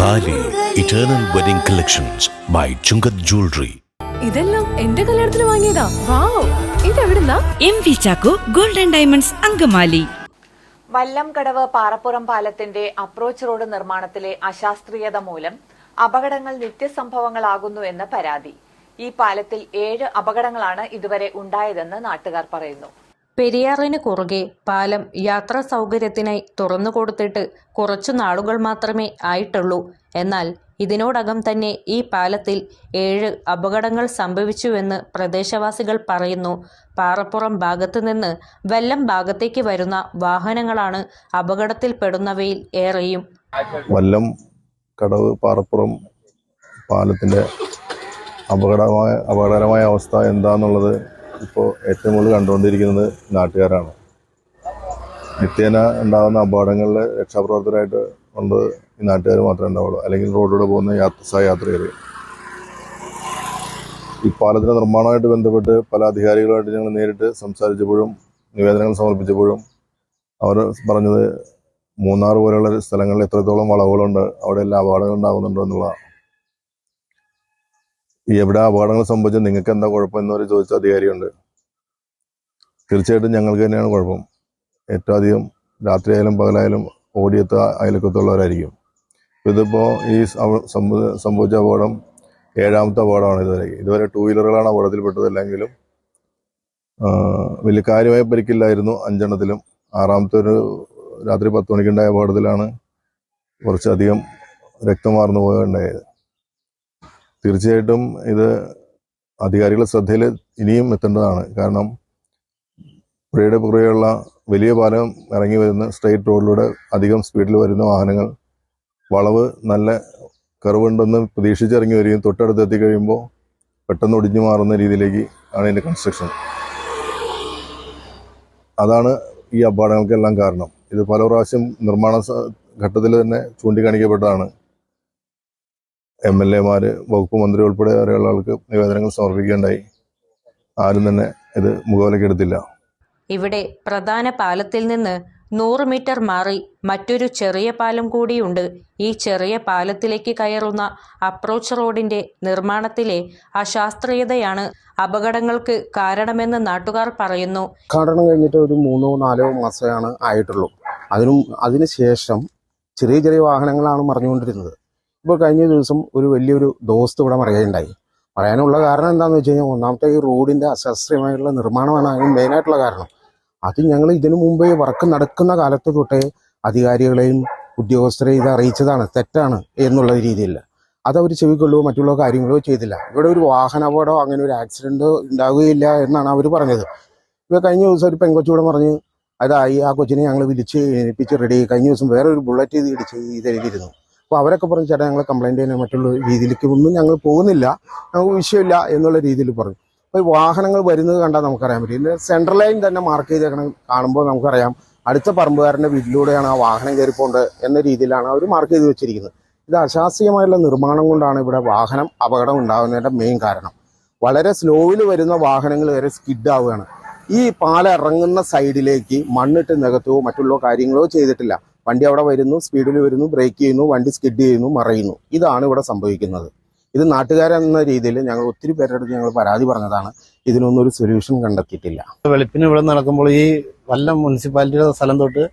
Thali eternal wedding collections by Chungath jewellery ഇതെല്ലാം എന്റെ കല്യാണത്തിന് വാങ്ങിയതാ. Wow. ഇതെവിടുന്നാ? M V Chacko golden diamonds Angamaly. Vallamkadavu Parappuram പാലത്തിന്റെ approach road നിർമ്മാണത്തിലെ അശാസ്ത്രീയത മൂലം അപകടങ്ങൾ നിത്യസംഭവങ്ങളാകുന്നു എന്ന് പരാതി. ഈ പാലത്തിൽ ഏഴ് അപകടങ്ങളാണ് ഇതുവരെ ഉണ്ടായതെന്ന് നാട്ടുകാർ പറയുന്നു. പെരിയാറിന് കുറുകെ പാലം യാത്രാ സൗകര്യത്തിനായി തുറന്നു കൊടുത്തിട്ട് കുറച്ചു നാളുകൾ മാത്രമേ ആയിട്ടുള്ളൂ. എന്നാൽ ഇതിനോടകം തന്നെ ഈ പാലത്തിൽ ഏഴ് അപകടങ്ങൾ സംഭവിച്ചുവെന്ന് പ്രദേശവാസികൾ പറയുന്നു. പാറപ്പുറം ഭാഗത്തു നിന്ന് വെല്ലം ഭാഗത്തേക്ക് വരുന്ന വാഹനങ്ങളാണ് അപകടത്തിൽപ്പെടുന്നവയിൽ ഏറെയും. വല്ലം കടവ് പാറപ്പുറം പാലത്തിന്റെ അപകടമായ അപകടകരമായ അവസ്ഥ എന്താണെന്നുള്ളത് ഇപ്പോൾ ഏറ്റവും കൂടുതൽ കണ്ടുകൊണ്ടിരിക്കുന്നത് നാട്ടുകാരാണ്. നിത്യേന ഉണ്ടാകുന്ന അപകടങ്ങളിൽ രക്ഷാപ്രവർത്തകരായിട്ട് കൊണ്ട് ഈ നാട്ടുകാർ മാത്രമേ ഉണ്ടാവുള്ളൂ. അല്ലെങ്കിൽ റോഡിലൂടെ പോകുന്ന യാത്ര സഹയാത്രികർ ഈ പാലത്തിന്റെ നിർമ്മാണമായിട്ട് ബന്ധപ്പെട്ട് പല അധികാരികളുമായിട്ട് ഞങ്ങൾ നേരിട്ട് സംസാരിച്ചപ്പോഴും നിവേദനങ്ങൾ സമർപ്പിച്ചപ്പോഴും അവർ പറഞ്ഞത് മൂന്നാർ പോലെയുള്ള സ്ഥലങ്ങളിൽ എത്രത്തോളം വളവുകളുണ്ട് അവിടെ എല്ലാ അപകടങ്ങൾ ഉണ്ടാകുന്നുണ്ടോ എന്നുള്ള എവിടെ അപകടങ്ങൾ സംഭവിച്ചത് നിങ്ങൾക്ക് എന്താ കുഴപ്പം എന്നവർ ചോദിച്ച അധികാരിയുണ്ട് തീർച്ചയായിട്ടും ഞങ്ങൾക്ക് തന്നെയാണ് കുഴപ്പം. ഏറ്റവും അധികം രാത്രിയായാലും പകലായാലും ഓടിയെത്ത അയലക്കത്തുള്ളവരായിരിക്കും ഇതിപ്പോൾ ഈ സംഭ- സംഭവ- സംഭവിച്ച അപകടം ഏഴാമത്തെ അപകടമാണ് ഇതുവരെ. ഇതുവരെ ടൂ വീലറുകളാണ് അപകടത്തിൽപ്പെട്ടത്. അല്ലെങ്കിലും വലിയ കാര്യമായ പരിക്കില്ലായിരുന്നു അഞ്ചെണ്ണത്തിലും. ആറാമത്തെ ഒരു രാത്രി പത്ത് മണിക്കുണ്ടായ അപകടത്തിലാണ് കുറച്ചധികം രക്തം മാർന്നു പോയുണ്ടായത് തീർച്ചയായിട്ടും ഇത് അധികാരികളുടെ ശ്രദ്ധയിൽ ഇനിയും എത്തേണ്ടതാണ്. കാരണം പുഴയുടെ പുറകെയുള്ള വലിയ പാലം ഇറങ്ങി വരുന്ന സ്ട്രെയിറ്റ് റോഡിലൂടെ അധികം സ്പീഡിൽ വരുന്ന വാഹനങ്ങൾ വളവ് നല്ല കറിവുണ്ടെന്ന് പ്രതീക്ഷിച്ചിറങ്ങി വരികയും തൊട്ടടുത്ത് എത്തിക്കഴിയുമ്പോൾ പെട്ടെന്ന് ഒടിഞ്ഞു മാറുന്ന രീതിയിലേക്ക് ആണ് ഇതിന്റെ കൺസ്ട്രക്ഷൻ അതാണ് ഈ അപകടങ്ങൾക്കെല്ലാം കാരണം. ഇത് പല പ്രാവശ്യം നിർമ്മാണ ഘട്ടത്തിൽ തന്നെ ചൂണ്ടിക്കാണിക്കപ്പെട്ടതാണ്. എം എൽ എമാർ വകുപ്പ് മന്ത്രി ഉൾപ്പെടെ വരെയുള്ള ആൾക്ക് നിവേദനങ്ങൾ സമർപ്പിക്കുകയുണ്ടായി ആരും തന്നെ ഇത് മുഖവിലക്കെടുത്തില്ല ഇവിടെ പ്രധാന പാലത്തിൽ നിന്ന് നൂറ് മീറ്റർ മാറി മറ്റൊരു ചെറിയ പാലം കൂടിയുണ്ട്. ഈ ചെറിയ പാലത്തിലേക്ക് കയറുന്ന അപ്രോച്ച് റോഡിന്റെ നിർമ്മാണത്തിലെ അശാസ്ത്രീയതയാണ് അപകടങ്ങൾക്ക് കാരണമെന്ന് നാട്ടുകാർ പറയുന്നു. ഉദ്ഘാടനം കഴിഞ്ഞിട്ട് ഒരു മൂന്നോ നാലോ മാസമാണ് ആയിട്ടുള്ളൂ. അതിനും അതിനുശേഷം ചെറിയ ചെറിയ വാഹനങ്ങളാണ് മറിഞ്ഞുകൊണ്ടിരുന്നത്. ഇപ്പോൾ കഴിഞ്ഞ ദിവസം ഒരു വലിയൊരു ദോസ്ത് ഇവിടെ മറയുണ്ടായി പറയാനുള്ള കാരണം എന്താണെന്ന് വെച്ച് കഴിഞ്ഞാൽ ഒന്നാമത്തെ ഈ റോഡിന്റെ അശാസ്ത്രീയമായിട്ടുള്ള നിർമ്മാണമാണ് അതിന് മെയിനായിട്ടുള്ള കാരണം. അത് ഞങ്ങൾ ഇതിനു മുമ്പേ വർക്ക് നടക്കുന്ന കാലത്ത് തൊട്ടേ അധികാരികളെയും ഉദ്യോഗസ്ഥരെയും ഇത് അറിയിച്ചതാണ്. തെറ്റാണ് എന്നുള്ള രീതിയിൽ അതവർ ചെവിക്കൊള്ളുകയോ മറ്റുള്ള കാര്യങ്ങളോ ചെയ്തില്ല. ഇവിടെ ഒരു വാഹനാപകടമോ അങ്ങനെ ഒരു ആക്സിഡന്റോ ഉണ്ടാവുകയില്ല എന്നാണ് അവർ പറഞ്ഞത്. ഇപ്പോൾ കഴിഞ്ഞ ദിവസം ഒരു പെങ്കൊച്ചൂടെ പറഞ്ഞ് അതായി ആ കൊച്ചിനെ ഞങ്ങൾ വിളിച്ച് എണിപ്പിച്ച് റെഡി കഴിഞ്ഞ ദിവസം വേറെ ഒരു ബുള്ളറ്റ് ഇത് ഇടിച്ച് ഇത് എഴുതിയിരുന്നു. അപ്പോൾ അവരൊക്കെ പറഞ്ഞു ചേട്ടാ ഞങ്ങൾ കംപ്ലൈന്റ് ചെയ്യുന്ന മറ്റുള്ള രീതിയിലേക്ക് ഒന്നും ഞങ്ങൾ പോകുന്നില്ല. ഞങ്ങൾക്ക് വിഷയമില്ല എന്നുള്ള രീതിയിൽ പറഞ്ഞു. അപ്പോൾ ഈ വാഹനങ്ങൾ വരുന്നത് കണ്ടാൽ നമുക്കറിയാൻ പറ്റും. ഇതിന്റെ സെൻട്രൽ ലൈൻ തന്നെ മാർക്ക് ചെയ്തേക്കണം കാണുമ്പോൾ നമുക്കറിയാം അടുത്ത പറമ്പുകാരന്റെ വീട്ടിലൂടെയാണ് ആ വാഹനം കയറിപ്പോണ്ട് എന്ന രീതിയിലാണ് അവർ മാർക്ക് ചെയ്ത് വെച്ചിരിക്കുന്നത്. ഇത് അശാസ്ത്രീയമായുള്ള നിർമ്മാണം കൊണ്ടാണ് ഇവിടെ വാഹനം അപകടം ഉണ്ടാകുന്നതിന്റെ മെയിൻ കാരണം. വളരെ സ്ലോയിൽ വരുന്ന വാഹനങ്ങൾ വരെ സ്കിഡ് ആവുകയാണ്. ഈ പാലം ഇറങ്ങുന്ന സൈഡിലേക്ക് മണ്ണിട്ട് നികത്തുകയോ മറ്റുള്ള കാര്യങ്ങളോ ചെയ്തിട്ടില്ല. വണ്ടി അവിടെ വരുന്നു സ്പീഡിൽ വരുന്നു ബ്രേക്ക് ചെയ്യുന്നു വണ്ടി സ്കിഡ് ചെയ്യുന്നു മറയുന്നു. ഇതാണ് ഇവിടെ സംഭവിക്കുന്നത്. ഇത് നാട്ടുകാരെന്ന രീതിയിൽ ഞങ്ങൾ ഒത്തിരി പേരുടെ ഞങ്ങൾ പരാതി പറഞ്ഞതാണ്. ഇതിനൊന്നും ഒരു സൊല്യൂഷൻ കണ്ടെത്തിയിട്ടില്ല. വെളുപ്പിന് ഇവിടെ നടക്കുമ്പോൾ ഈ വല്ല മുനിസിപ്പാലിറ്റിയുടെ സ്ഥലം തൊട്ട്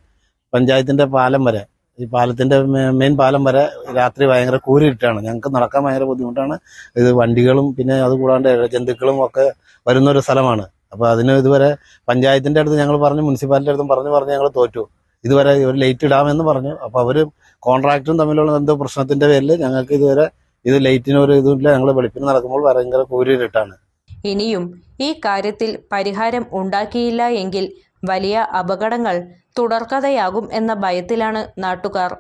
പഞ്ചായത്തിന്റെ പാലം വരെ ഈ പാലത്തിന്റെ മെയിൻ പാലം വരെ രാത്രി ഭയങ്കര കൂരിട്ടാണ്. ഞങ്ങൾക്ക് നടക്കാൻ ഭയങ്കര ബുദ്ധിമുട്ടാണ്. ഇത് വണ്ടികളും പിന്നെ അതുകൂടാണ്ട് ജന്തുക്കളും ഒക്കെ വരുന്ന ഒരു സ്ഥലമാണ്. അപ്പൊ അതിന് ഇതുവരെ പഞ്ചായത്തിന്റെ അടുത്ത് ഞങ്ങൾ പറഞ്ഞു മുനിസിപ്പാലിറ്റിയുടെ അടുത്തും പറഞ്ഞു പറഞ്ഞ് ഞങ്ങൾ തോറ്റു. ഇതുവരെ ഒരു ലൈറ്റ് ഇടാമെന്ന് പറഞ്ഞു. അപ്പൊ അവർ കോൺട്രാക്ടറും തമ്മിലുള്ള എന്തോ പ്രശ്നത്തിന്റെ പേരിൽ ഞങ്ങൾക്ക് ഇതുവരെ ഇത് ലൈറ്റിന് ഒരു ഇതുമില്ല. ഞങ്ങൾ വെളുപ്പിന് നടക്കുമ്പോൾ ഭയങ്കര കൂരിട്ടാണ് ഇനിയും ഈ കാര്യത്തിൽ പരിഹാരം ഉണ്ടാക്കിയില്ല എങ്കിൽ വലിയ അപകടങ്ങൾ തുടർക്കഥയാകും എന്ന ഭയത്തിലാണ് നാട്ടുകാർ.